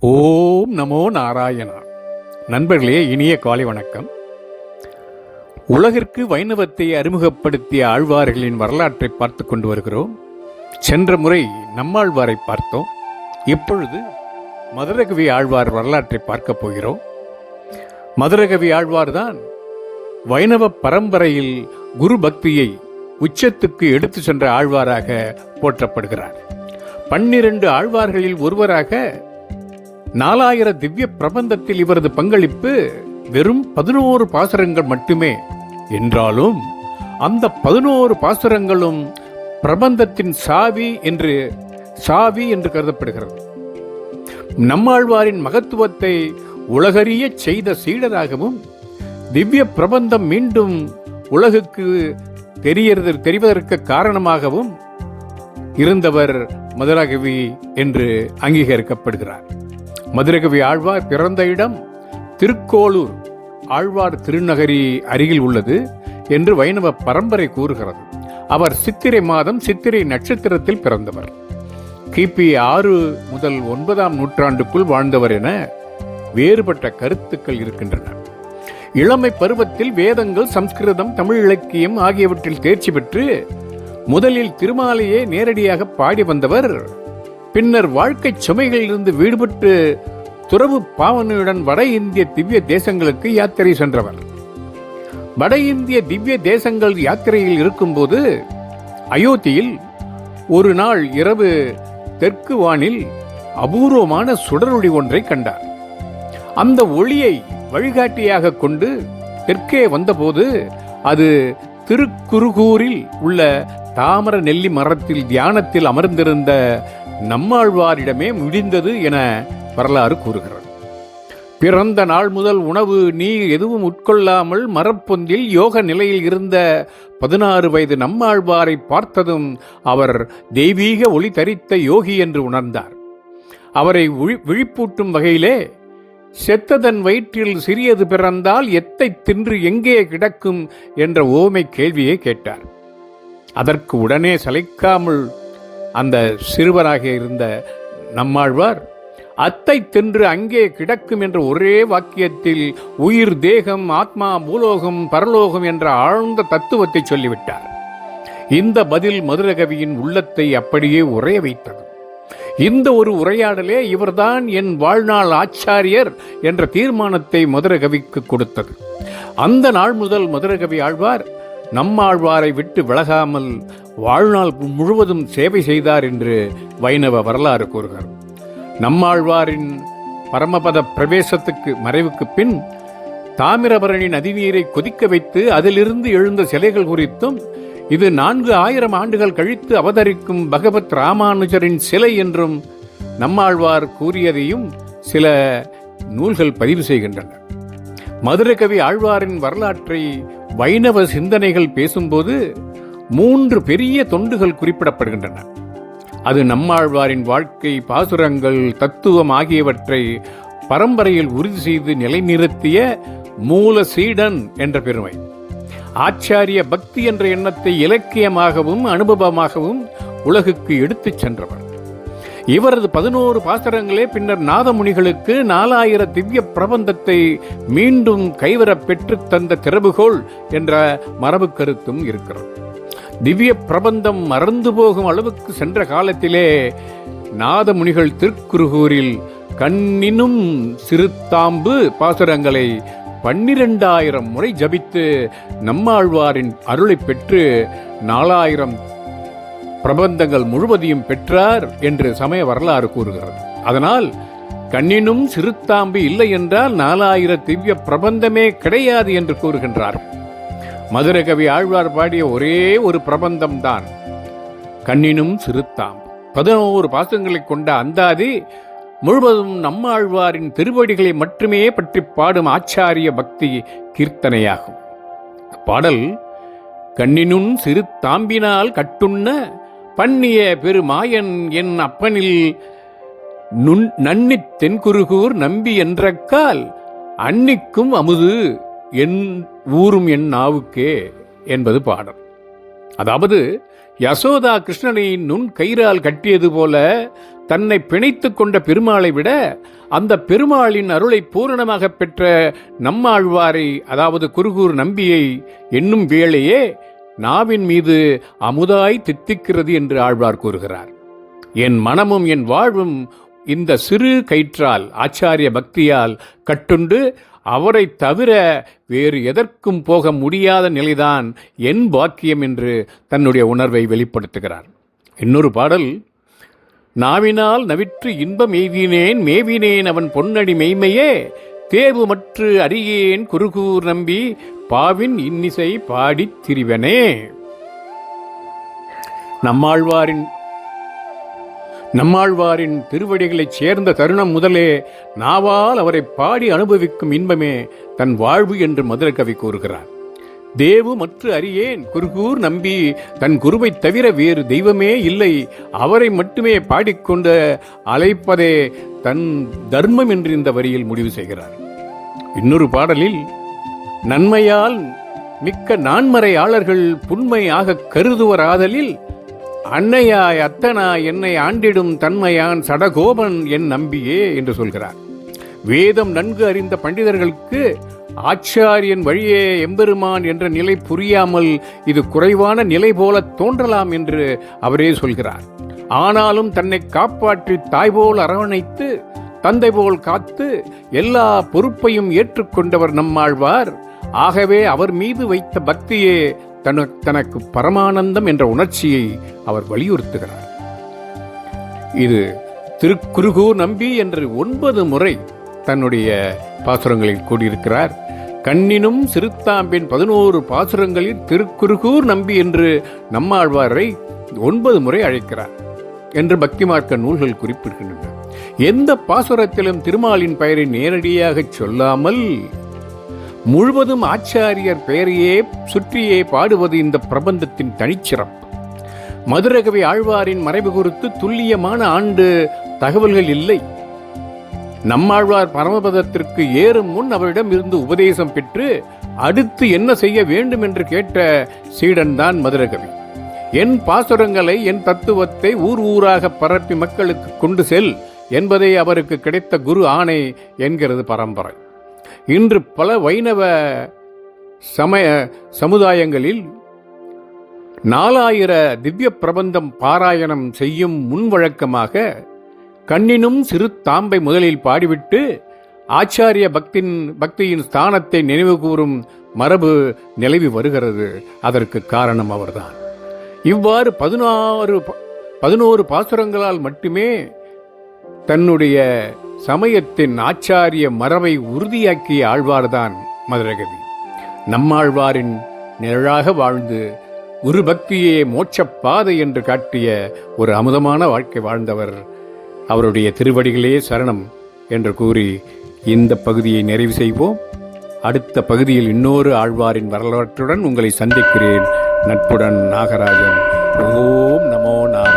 ஓம் நமோ நாராயணா. நண்பர்களே இனிய காலை வணக்கம். உலகிற்கு வைணவத்தை அறிமுகப்படுத்திய ஆழ்வார்களின் வரலாற்றை பார்த்து கொண்டு வருகிறோம். சென்ற முறை நம்மாழ்வாரை பார்த்தோம். இப்பொழுது மதுரகவி ஆழ்வார் வரலாற்றை பார்க்கப் போகிறோம். மதுரகவி ஆழ்வார்தான் வைணவ பரம்பரையில் குரு பக்தியை உச்சத்துக்கு எடுத்து சென்ற ஆழ்வாராக போற்றப்படுகிறார். பன்னிரண்டு ஆழ்வார்களில் ஒருவராக நாலாயிர திவ்ய பிரபந்தத்தில் இவரது பங்களிப்பு வெறும் பதினோரு பாசுரங்கள் மட்டுமே. என்றாலும் அந்த பதினோரு பாசுரங்களும் பிரபந்தத்தின் சாவி என்று சாவி என்று கருதப்படுகிறது. நம்மாழ்வாரின் மகத்துவத்தை உலகறியச் செய்த சீடராகவும் திவ்ய பிரபந்தம் மீண்டும் உலகுக்கு தெரியறது தெரிவதற்கு காரணமாகவும் இருந்தவர் மதுராகவி என்று அங்கீகரிக்கப்படுகிறார். மதுரகவி ஆழ்வார் பிறந்த இடம் திருக்கோளூர். ஆழ்வார் திருநகரி அருகில் உள்ளது என்று வைணவ பரம்பரை கூறுகிறது. அவர் சித்திரை மாதம் சித்திரை நட்சத்திரத்தில் பிறந்தவர். கிபி ஆறு முதல் ஒன்பதாம் நூற்றாண்டுக்குள் வாழ்ந்தவர் என வேறுபட்ட கருத்துக்கள் இருக்கின்றன. இளமை பருவத்தில் வேதங்கள் சம்ஸ்கிருதம் தமிழ் இலக்கியம் ஆகியவற்றில் தேர்ச்சி பெற்று முதலில் திருமாலையே நேரடியாக பாடி வந்தவர் பின்னர் வாழ்க்கை சுமைகளிலிருந்து வீடுபட்டு துறவு பாவனையுடன் வட இந்திய திவ்ய தேசங்களுக்கு யாத்திரை சென்றவர். வட இந்திய திவ்ய தேசங்கள் யாத்திரையில் இருக்கும்போது அயோத்தியில் ஒரு நாள் இரவு தெற்கு வானில் அபூர்வமான சுடரொளி ஒன்றை கண்டார். அந்த ஒளியை வழிகாட்டியாக கொண்டு தெற்கே வந்தபோது அது திருக்குறுகூரில் உள்ள தாமர நெல்லி மரத்தில் தியானத்தில் அமர்ந்திருந்த நம்மாழ்வாரிடமே முடிந்தது என வரலாறு கூறுகிறது. பிறந்த நாள் முதல் உணவு நீ எதுவும் உட்கொள்ளாமல் மரப்பொந்தில் யோக நிலையில் இருந்த பதினாறு வயது நம்மாழ்வாரை பார்த்ததும் அவர் தெய்வீக ஒளி தரித்த யோகி என்று உணர்ந்தார். அவரை விழி- விழிப்பூட்டும் வகையிலே செத்ததன் வயிற்றில் சிறியது பிறந்தால் எத்தை தின்று எங்கே கிடக்கும்? என்ற ஓமை கேள்வியை கேட்டார். அதற்கு உடனே சளைக்காமல் அந்த சிறுவராக இருந்த நம்மாழ்வார் அத்தை தின்று அங்கே கிடக்கும் என்ற ஒரே வாக்கியத்தில் உயிர் தேகம் ஆத்மா பூலோகம் பரலோகம் என்ற ஆழ்ந்த தத்துவத்தை சொல்லிவிட்டார். இந்த பதில் மதுரகவியின் உள்ளத்தை அப்படியே உரைய வைத்தது. இந்த ஒரு உரையாடலே இவர்தான் என் வாழ்நாள் ஆச்சாரியர் என்ற தீர்மானத்தை மதுரகவிக்கு கொடுத்தது. அந்த நாள் முதல் மதுரகவி ஆழ்வார் நம்மாழ்வாரை விட்டு விலகாமல் வாழ்நாள் முழுவதும் சேவை செய்தார் என்று வைணவ வரலாறு கூறுகிறார். நம்மாழ்வாரின் பரமபத பிரவேசத்துக்கு மறைவுக்கு பின் தாமிரபரணி நதிநீரை கொதிக்க வைத்து அதிலிருந்து எழுந்த சிலைகள் குறித்தும் இது நான்கு ஆயிரம் ஆண்டுகள் கழித்து அவதரிக்கும் பகவத் ராமானுஜரின் சிலை என்றும் நம்மாழ்வார் கூறியதையும் சில நூல்கள் பதிவு செய்கின்றன. மதுரகவி ஆழ்வாரின் வரலாற்றை வைணவ சிந்தனைகள் பேசும்போது மூன்று பெரிய தொண்டுகள் குறிப்பிடப்படுகின்றன. அது நம்மாழ்வாரின் வாழ்க்கை பாசுரங்கள் தத்துவம் ஆகியவற்றை பரம்பரையில் உறுதி செய்து நிலைநிறுத்திய மூல சீடன் என்ற பெருமை. ஆச்சாரிய பக்தி என்ற எண்ணத்தை இலக்கியமாகவும் அனுபவமாகவும் உலகுக்கு எடுத்துச் சென்றவர். இவரது பதினோரு பாசரங்களே பின்னர் நாதமுனிகளுக்கு நாலாயிர திவ்ய பிரபந்தத்தை மீண்டும் கைவரப் பெற்றுத் தந்த திறவுகோள் என்ற மரபு கருத்தும் இருக்கிறது. திவ்ய பிரபந்தம் மறந்து போகும் அளவுக்கு சென்ற காலத்திலே நாதமுனிகள் திருக்குறுகூரில் கண்ணினும் சிறுத்தாம்பு பாசுரங்களை பன்னிரெண்டாயிரம் முறை ஜபித்து நம்மாழ்வாரின் அருளைப் பெற்று நாலாயிரம் பிரபந்தங்கள் முழுவதையும் பெற்றார் என்று சமய வரலாறு கூறுகிறது. அதனால் கண்ணினும் சிறுத்தாம்பு இல்லை என்றால் நாலாயிரம் திவ்ய பிரபந்தமே கிடையாது என்று கூறுகின்றார். மதுரகவி ஆழ்வார் பாடிய ஒரே ஒரு பிரபந்தம்தான் கண்ணினும் சிறுத்தாம்பு. பதினோரு பாசங்களை கொண்ட அந்தாதி முழுவதும் நம்மாழ்வாரின் திருவடிகளை மட்டுமே பற்றி பாடும் ஆச்சாரிய பக்தி கீர்த்தனையாகும். பாடல் கண்ணினுன் சிறு தாம்பினால் கட்டுண்ண பண்ணிய பெருமாயன் என் அப்பனில் நுண் நன்னித் தென்குருகூர் நம்பி என்றக்கால் அன்னிக்கும் அமுது என் ஊரும் என் நாவுக்கே என்பது பாடல். அதாவது யசோதா கிருஷ்ணனை நுண் கயிறால் கட்டியது போல தன்னை பிணைத்துக் கொண்ட பெருமாளை விட அந்த பெருமாளின் அருளை பூரணமாக பெற்ற நம்மாழ்வாரை அதாவது குருகூர் நம்பியை என்னும் வேளையே நாவின் மீது அமுதாய் தித்திக்கிறது என்று ஆழ்வார் கூறுகிறார். என் மனமும் என் வாழ்வும் இந்த சிறு கயிற்றால் ஆச்சாரிய பக்தியால் கட்டுண்டு அவரை தவிர வேறு எதற்கும் போக முடியாத நிலைதான் என் பாக்கியம் என்று தன்னுடைய உணர்வை வெளிப்படுத்துகிறார். இன்னொரு பாடல் நாவினால் நவிற்று இன்பம் எய்தினேன் மேவினேன் அவன் பொன்னடி மெய்மையே தேவு மற்று அறியேன் குருகூர் நம்பி பாவின் இன்னிசை பாடித் திரிவனே. நம்மாழ்வாரின் நம்மாழ்வாரின் திருவடிகளைச் சேர்ந்த தருணம் முதலே நாவால் அவரை பாடி அனுபவிக்கும் இன்பமே தன் வாழ்வு என்று மதுரகவி கூறுகிறார் தேவு மற்ற அறியேன் குருகூர் நம்பி தன் குருவைத் தவிர வேறு தெய்வமே இல்லை. அவரை மட்டுமே பாடிக்கொண்டு அழைப்பதே தன் தர்மம் என்று இந்த வரியில் முடிவு செய்கிறார். இன்னொரு பாடலில் நன்மையால் மிக்க நான்மறையாளர்கள் புண்மையாக கருதுவராதலில் அன்னையாய் அத்தனாய் என்னை ஆண்டிடும் தன்மையான் சடகோபன் என் நம்பியே என்று சொல்கிறார். வேதம் நன்கு அறிந்த பண்டிதர்களுக்கு ஆச்சாரியன் வழியே எம்பெருமான் என்ற நிலை புரியாமல் இது குறைவான நிலை போல தோன்றலாம் என்று அவரே சொல்கிறார். ஆனாலும் தன்னை காப்பாற்றி தாய் போல் அரவணைத்து தந்தை போல் காத்து எல்லா பொறுப்பையும் ஏற்றுக்கொண்டவர் நம்மாழ்வார். ஆகவே அவர் மீது வைத்த பக்தியே தன தனக்கு பரமானந்தம் என்ற உணர்ச்சியை அவர் வலியுறுத்துகிறார். இது திருக்குறுகூர் நம்பி என்று ஒன்பது முறை தன்னுடைய பாசுரங்களில் கூடியிருக்கிறார் கண்ணினும் சிறுத்தாம்பின் பதினோரு பாசுரங்களில் திருக்குறுகூர் நம்பி என்று நம்மாழ்வாரை ஒன்பது முறை அழைக்கிறார் என்று பக்திமார்க்க நூல்கள் குறிப்பிடுகின்றன. எந்த பாசுரத்திலும் திருமாலின் பெயரை நேரடியாக சொல்லாமல் முழுவதும் ஆச்சாரியர் பெயரையே சுற்றியே பாடுவது இந்த பிரபந்தத்தின் தனிச்சிறப்பு. மதுரகவி ஆழ்வாரின் மறைவு குறித்து துல்லியமான ஆண்டு தகவல்கள் இல்லை. நம்மாழ்வார் பரமபதத்திற்கு ஏறும் முன் அவரிடம் இருந்து உபதேசம் பெற்று அடுத்து என்ன செய்ய வேண்டும் என்று கேட்ட சீடன் தான் மதுரகவி. என் பாசுரங்களை என் தத்துவத்தை ஊர் ஊராக பரப்பி மக்களுக்கு கொண்டு செல். என்பதே அவருக்கு கிடைத்த குரு ஆணை என்கிறது பரம்பரை. இன்று பல வைணவ சமய சமுதாயங்களில் நாலாயிர திவ்ய பிரபந்தம் பாராயணம் செய்யும் முன்வழக்கமாக கண்ணினும் சிறு தாம்பை முதலில் பாடிவிட்டு ஆச்சாரிய பக்தின் பக்தியின் ஸ்தானத்தை நினைவு கூறும் மரபு நிலவி வருகிறது. அதற்கு காரணம் அவர்தான். இவ்வாறு பதினாறு ப- பதினோரு பாசுரங்களால் மட்டுமே தன்னுடைய சமயத்தின் ஆச்சாரிய மரபை உறுதியாக்கிய ஆழ்வார்தான் மதுரகவி. நம்மாழ்வாரின் நிழலாக வாழ்ந்து குரு பக்தியே மோட்சப் பாதை என்று காட்டிய ஒரு அமுதமான வாழ்க்கை வாழ்ந்தவர் அவருடைய திருவடிகளே சரணம் என்று கூறி இந்த பகுதியை நிறைவு செய்வோம். அடுத்த பகுதியில் இன்னொரு ஆழ்வாரின் வரலாற்றுடன் உங்களை சந்திக்கிறேன். நட்புடன் நாகராஜன். ஓம் நமோ நாக